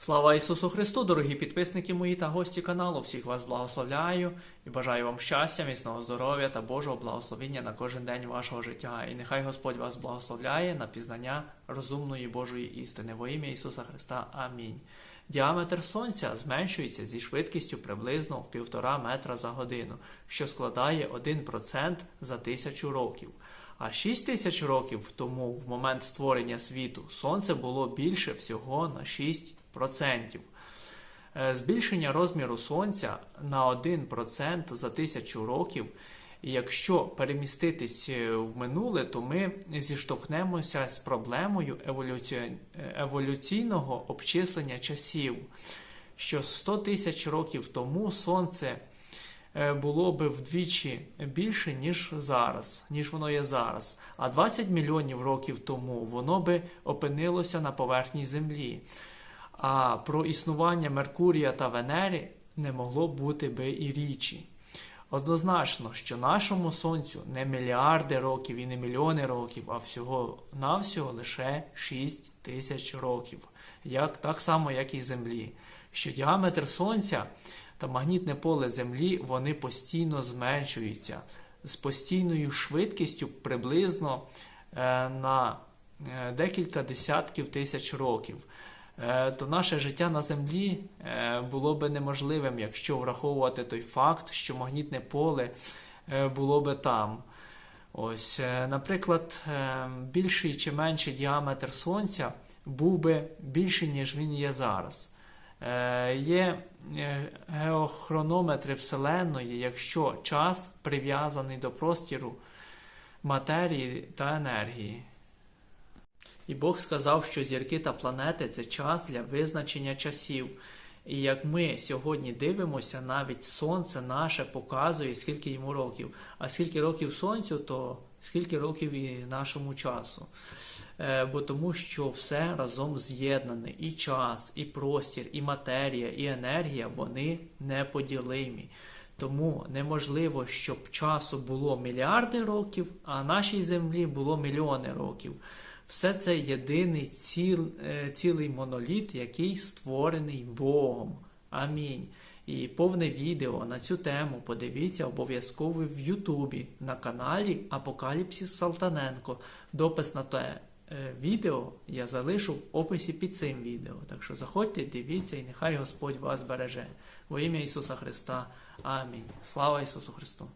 Слава Ісусу Христу, дорогі підписники мої та гості каналу. Всіх вас благословляю і бажаю вам щастя, міцного здоров'я та Божого благословення на кожен день вашого життя. І нехай Господь вас благословляє на пізнання розумної Божої істини. Во ім'я Ісуса Христа. Амінь. Діаметр Сонця зменшується зі швидкістю приблизно в півтора метра за годину, що складає 1% за тисячу років. А 6 тисяч років тому, в момент створення світу, сонце було більше всього на 6%. Е, Збільшення розміру сонця на 1% за тисячу років. І якщо переміститись е, в минуле, то ми зіштовхнемося з проблемою еволюці- еволюційного обчислення часів, що 100 тисяч років тому сонце е, було би вдвічі більше, ніж зараз, ніж воно є зараз. А 20 мільйонів років тому воно би опинилося на поверхні Землі. А про існування Меркурія та Венери не могло бути би і річі. Однозначно, що нашому сонцю не мільярди років і не мільйони років, а всього навсього лише 6 тисяч років, як, так само, як і Землі. Що діаметр сонця та магнітне поле Землі вони постійно зменшуються з постійною швидкістю приблизно е, на е, декілька десятків тисяч років. Е, то наше життя на землі е, було би неможливим, якщо враховувати той факт, що магнітне поле е, було би там. Ось, наприклад, більший чи менший діаметр Сонця був би більший, ніж він є зараз. Є геохронометри Вселенної, якщо час прив'язаний до простіру матерії та енергії. І Бог сказав, що зірки та планети це час для визначення часів. І як ми сьогодні дивимося, навіть сонце наше показує, скільки йому років. А скільки років сонцю, то скільки років і нашому часу. Е, бо тому що все разом з'єднане, і час, і простір, і матерія, і енергія вони неподілимі. Тому неможливо, щоб часу було мільярди років, а нашій землі було мільйони років. Все це єдиний ціл, е, цілий моноліт, який створений Богом. Амінь. І повне відео на цю тему подивіться обов'язково в Ютубі на каналі Апокаліпсис Салтаненко. Допис на те е, відео я залишу в описі під цим відео. Так що заходьте, дивіться, і нехай Господь вас береже. Во ім'я Ісуса Христа. Амінь. Слава Ісусу Христу!